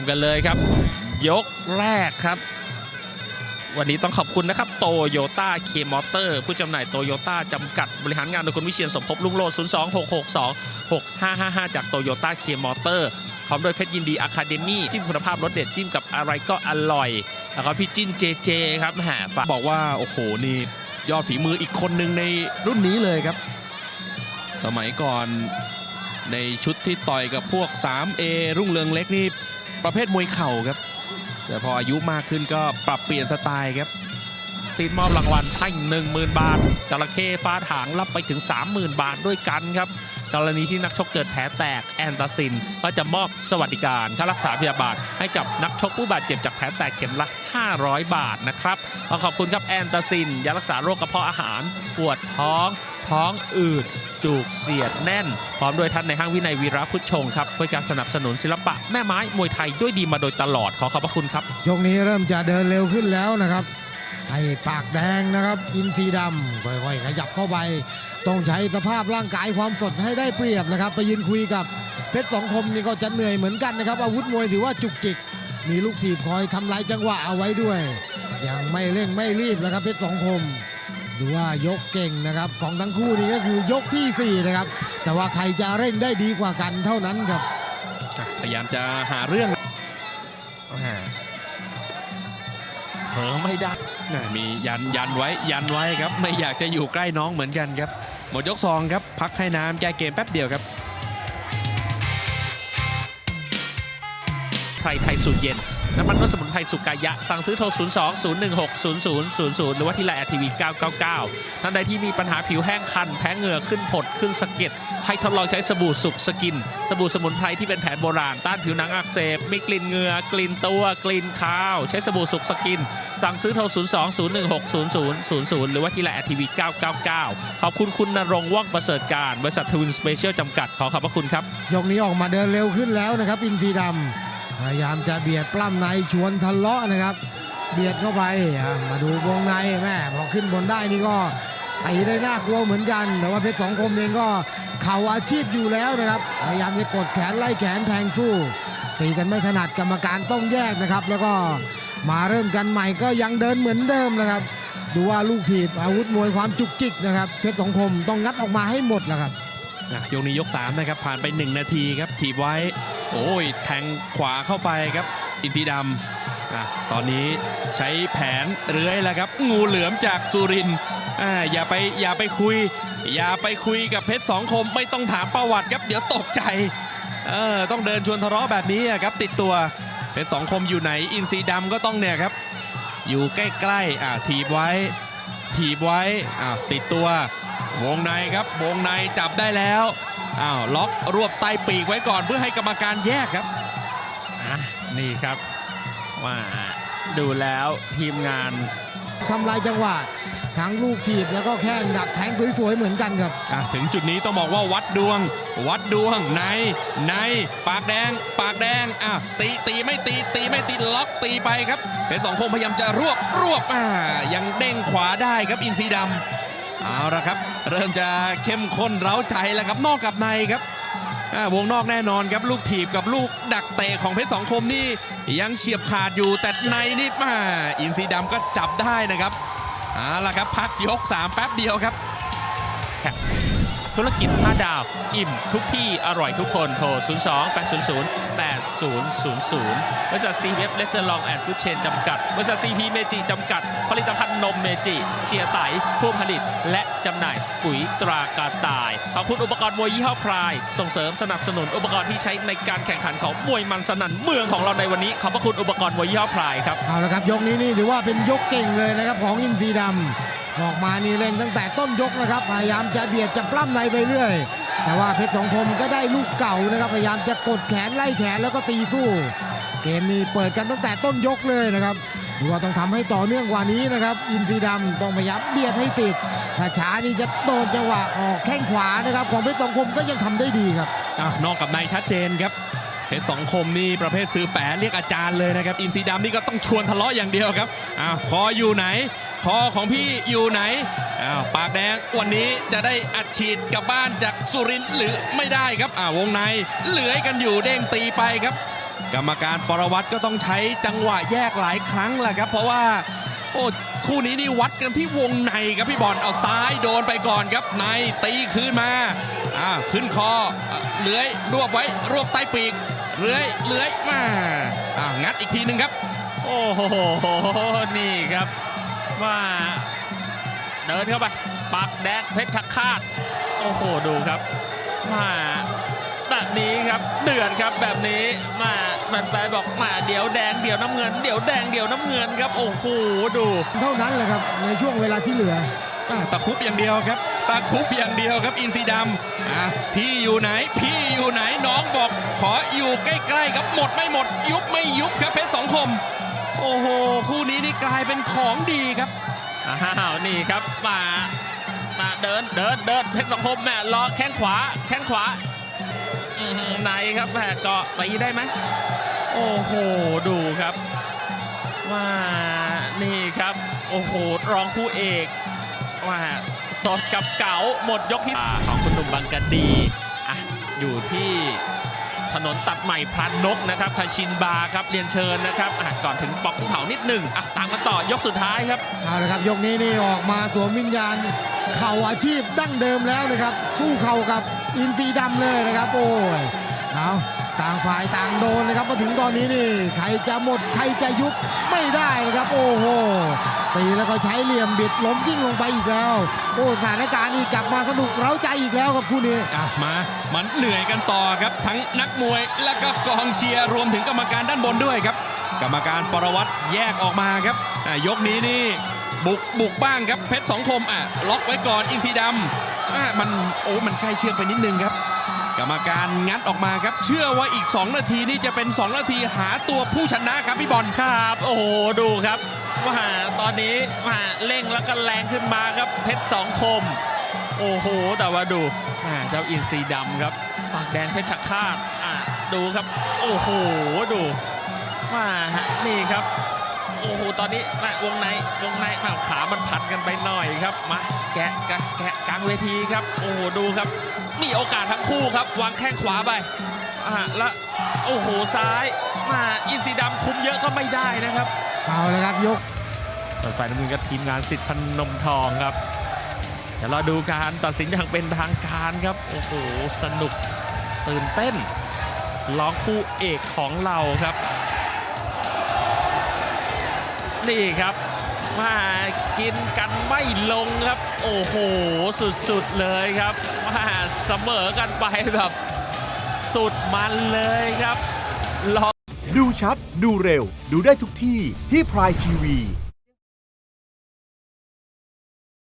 ามกันเลยครับ ยกแรกครับ วันนี้ต้องขอบคุณนะครับโตโยต้าเคมอเตอร์ผู้จำหน่ายโตโยต้าจำกัดบริหารงานโดยคุณวิเชียนสมภพลุงโลด0 2 6 6 2 6 5 5 5 จากโตโยต้าเคมอเตอร์พร้อมด้วยเพชรยินดีอะคาเดมี่จิ้มคุณภาพรสเด็ดจิ้มกับอะไรก็อร่อยแล้วก็พี่จิ้นเจเจครับหมฝากบอกว่า โอ้โห นี่ ยอดฝีมืออีกคนหนึ่งในรุ่นนี้เลยครับ สมัยก่อนในชุดที่ต่อยกับพวก 3A รุ่งเรืองเล็กนี่ ประเภทมวยเข่าครับ แต่พออายุมากขึ้นก็ปรับเปลี่ยนสไตล์ครับติดมอบรางวัลให้10,000บาทจระเข้ฟาดหางรับไปถึง 30,000 บาทด้วยกันครับกรณีที่นักชกเกิดแผลแตกแอนตาซิน ก็จะมอบสวัสดิการค่ารักษาพยาบาลให้กับนักชกผู้บาดเจ็บจากแผลแตกเข็มละ 500 บาทนะครับขอขอบคุณครับแอนตาซินยารักษาโรคกระเพาะอาหารปวดท้อง ท้องอืดจูกเสียดแน่น พร้อมด้วยท่านในห้างวินัยวีระพุทธชงครับด้วยการสนับสนุนศิลปะแม่ไม้มวยไทยด้วยดีมาโดยตลอดขอขอบพระคุณครับ ยกนี้เริ่มจะเดินเร็วขึ้นแล้วนะครับไอ้ปากแดงนะครับ อินทรีดำค่อยๆขยับเข้าไป ต้องใช้สภาพร่างกายความสดให้ได้เปรียบนะครับ ไปยืนคุยกับเพชรสองคมนี่ก็จะเหนื่อยเหมือนกันนะครับ อาวุธมวยถือว่าจุกจิก มีลูกถีบคอยทำลายจังหวะเอาไว้ด้วย ยังไม่เร่งไม่รีบนะครับเพชรสองคม ดูว่ายกเก่งนะครับ ของทั้งคู่นี่ก็คือยกทีสี่ 4 นะครับ แต่ว่าใครจะเร่งได้ดีกว่ากันเท่านั้นครับพยายามจะหาเรื่องแหมเผลอไม่ได้นะมียันยันไว้ยันไว้ครับ ไม่อยากจะอยู่ใกล้น้องเหมือนกันครับ หมดยกสองครับ พักให้น้ำแก้เกมแป๊บเดียวครับไพรไทยสูตรเย็น น้ำมันนวดสมุนไพรสุกายะ สั่งซื้อโทร 0 2 0 1 6 0 0 0 0 หรือว่าที่ไลน์แอทีวี999 ท่านใดที่มีปัญหาผิวแห้งคัน แพ้เหงื่อขึ้นผดขึ้นสะเก็ด ให้ทดลองใช้สบู่สุกสกิน สบู่สมุนไพรที่เป็นแผนโบราณ ต้านผิวหนังอักเสบ มีกลิ่นเหงื่อ กลิ่นตัว กลิ่นคาว ใช้สบู่สุกสกิน สั่งซื้อโทร 0 2 0 1 6 0 0 0 0 หรือว่าที่ไลน์แอทีวี999 ขอบคุณคุณนรงค์ว่องประเสริฐการ บริษัททวินสเปเชียลจำกัด ขอขอบพระคุณครับ ยกนี้ออกมาเดินเร็วขึ้นแล้วนะครับ อินทรีดำ พยายามจะเบียดปล้ำในชวนทะเลาะนะครับ เบียดเข้าไปมาดูวงในแม่พอขึ้นบนได้นี่ก็ตีได้น่ากลัวเหมือนกัน แต่ว่าเพชรสองคมเองก็เข่าอาชีพอยู่แล้วนะครับพยายามจะกดแขนไล่แขนแทงสู้ตีกันไม่ถนัดกรรมการต้องแยกนะครับ แล้วก็มาเริ่มกันใหม่ก็ยังเดินเหมือนเดิมนะครับ ดูว่าลูกถีบอาวุธมวยความจุกจิกนะครับเพชรสองคมต้องงัดออกมาให้หมดแหละครับยกนี้ยก3นะครับผ่านไป 1 นาทีครับถีบไว้ โอ้ยแทงขวาเข้าไปครับ อินทีดำอะตอนนี้ใช้แผนเรื้อยแล้วครับ งูเหลือมจากสุรินอ่าอย่าไปอย่าไปคุย อย่าไปคุยกับเพชรสองคมไม่ต้องถามประวัติครับ เดี๋ยวตกใจเออต้องเดินชวนทะเลาะแบบนี้อะครับ ติดตัวเพชรสองคมอยู่ไหน อินซีดำก็ต้องเนี่ยครับ อยู่ใกล้ๆอ่าถีบไว้ ถีบไว้อ่าติดตัววงในครับวงในจับได้แล้ว อ้าวล็อกรวบไตปีกไว้ก่อนเพื่อให้กรรมการแยกครับอะนี่ครับว่าดูแล้วทีมงานทำลายจังหวะทั้งลูกถีบแล้วก็แข้งดักแทงสวยๆเหมือนกันครับอะถึงจุดนี้ต้องบอกว่าวัดดวง วัดดวงในในปากแดง ปากแดงอะตีตีไม่ตีตีไม่ตีล็อกตีไปครับเพชรสองคมพยายามจะรวบรวบอ่ายังเด้งขวาได้ครับอินซีดำ เอาละครับ เริ่มจะเข้มข้นเร้าใจแล้วครับนอกกับในครับวงนอกแน่นอนครับลูกถีบกับลูกดักเตะของเพชรสองคมนี่ยังเฉียบขาดอยู่แต่ในนี่มาอินซีดำก็จับได้นะครับเอาละครับพักยก 3 แป๊บเดียวครับ ธุรกิจ5ดาว อิ่มทุกที่อร่อยทุกคนโทร 02 800 8000 บริษัท CF l e s s e r Long and Food Chain จำกัด บริษัท CP เมจิจำกัด ผลิตภัณฑ์นมเมจิ เจียไตผู้ผลิตและจำหน่ายปุ๋ยตรากาตาย ขอบคุณอุปกรณ์มวยยี่ห้อพราย ส่งเสริมสนับสนุนอุปกรณ์ที่ใช้ในการแข่งขันของมวยมันสนั่นเมืองของเราในวันนี้ ขอบพระคุณอุปกรณ์มวยยี่ห้อพรายครับ เอาละครับยกนี้นี่ถือว่าเป็นยกเก่งเลยนะครับของอินทรีดำ ออกมานี่เร่งตั้งแต่ต้นยกนะครับ พยายามจะเบียดจะปล้ำในไปเรื่อย แต่ว่าเพชรสองคมก็ได้ลูกเก่านะครับ พยายามจะกดแขนไล่แขนแล้วก็ตีสู้ เกมนี้เปิดกันตั้งแต่ต้นยกเลยนะครับดูว่าต้องทำให้ต่อเนื่องกว่านี้นะครับ อินทรีดำต้องพยายามเบียดให้ติด ถ้าช้านี่จะโดนจังหวะออกแข้งขวานะครับ ของเพชรสองคมก็ยังทำได้ดีครับอนอกกับในชัดเจนครับ เพชรสองคมนี่ประเภทซื้อแปะเรียกอาจารย์เลยนะครับ อินซีดำนี่ก็ต้องชวนทะเลาะอย่างเดียวครับอ้าวคออยู่ไหน คอของพี่อยู่ไหนอ้าวปากแดงวันนี้จะได้อัดฉีดกลับบ้านจากสุรินหรือไม่ได้ครับอ้าววงในเหลือยกันอยู่เด้งตีไปครับ กรรมการปรวัตรก็ต้องใช้จังหวะแยกหลายครั้งแหละครับ เพราะว่าโอ้คู่นี้นี่วัดกันที่วงในครับพี่บอลเอาซ้ายโดนไปก่อนครับในตีคืนมาอ่าขึ้นคออะเลื้อยรวบไว้รวบใต้ปีก เลื้อยเลื้อยมาอ่างัดอีกทีหนึ่งครับ โอ้โหนี่ครับว่าเดินเข้าไปปักแดกเพชรชักคาด โอ้โหดูครับมาแบบนี้ครับเดือดครับแบบนี้มาแฟนๆบอกมาเดี๋ยวแดงเดี๋ยวน้ำเงินเดี๋ยวแดงเดี๋ยวน้ำเงินครับโอ้โหดู เท่านั้นแหละครับในช่วงเวลาที่เหลืออะตะครุบอย่างเดียวครับตะครุบอย่างเดียวครับอินซีดำอะพี่อยู่ไหนพี่ อยู่ไหนน้องบอกขออยู่ใกล้ๆครับหมดไม่หมด ยุบไม่ยุบครับเพชรสองคม โอ้โหคู่นี้นี่กลายเป็นของดีครับอ้าวนี่ครับมามาเดินเดินเดินเพชรสังคมแม่รอแข้งขวา แข้งขวาอื้อหือในครับแม่ก็ตีได้ไหมโอ้โหดูครับว่านี่ครับ โอ้โหรองคู่เอกว่าสดกับเก๋าหมดยกที่อ่าของคุณหนุ่มบางกะดี อะอยู่ที่ถนนตัดใหม่พรานนกนะครับคาชินบาครับเรียนเชิญนะครับอะก่อนถึงปอกภูเขานิดหนึ่งอะตามกันต่อยกสุดท้ายครับเอาละครับยกนี้นี่ออกมาสวมวิญญาณเข่าอาชีพดั้งเดิมแล้วนะครับ สู้เข่ากับอินซีดำเลยนะครับ โอ้ยเอาต่างฝ่ายต่างโดนนะครับมาถึงตอนนี้นี่ใครจะหมดใครจะยุบไม่ได้นะครับ โอ้โห ตีแล้วก็ใช้เหลี่ยมบิดล้มยิ่งลงไปอีกแล้ว โอ้สถานการณ์นี่กลับมาสนุกเร้าใจอีกแล้วครับคู่นี้อะมามันเหนื่อยกันต่อครับ ทั้งนักมวยและก็กองเชียร์รวมถึงกรรมการด้านบนด้วยครับ กรรมการปรวัตรแยกออกมาครับอะยกนี้นี่บุกบุกบ้างครับเพชรสองคมอะล็อกไว้ก่อนอินซีดำอะมันโอ้มันใกล้เชือกไปนิดนึงครับ กรรมการงัดออกมาครับ เชื่อว่าอีก 2 นาทีนี่จะเป็น 2 นาทีหาตัวผู้ชนะครับพี่บอลครับ โอ้โหดูครับ ว่าตอนนี้มาเร่งแล้วก็แรงขึ้นมาครับเพชรสองคม โอ้โห แต่ว่าดูอ่าเจ้าอินทรีดำครับปากแดงเพชรชักคาดอ่าดูครับ โอ้โหดูมาฮะนี่ครับ โอ้โหตอนนี้มาวงในวงในมาขามันผัดกันไปหน่อยครับมาแกะกะแกะกลางเวทีครับ โอ้โหดูครับ มีโอกาสทั้งคู่ครับ วางแข้งขวาไปอ่าแล้วโอ้โหซ้ายมาอินทรีดำคุมเยอะก็ไม่ได้นะครับ เอาละครับยกส่วนฝ่ายน้ำเงินก็ทีมงานสิทธิ์พนมทองครับเดี๋ยวเราดูการตัดสินอย่างเป็นทางการครับ โอ้โห สนุกตื่นเต้นร้องคู่เอกของเราครับ นี่ครับ มากินกันไม่ลงครับ โอ้โห สุดๆเลยครับ มาเสมอกันไปแบบ สุดมันเลยครับรอ ดูชัด ดูเร็ว ดูได้ทุกที่ที่พรายทีวี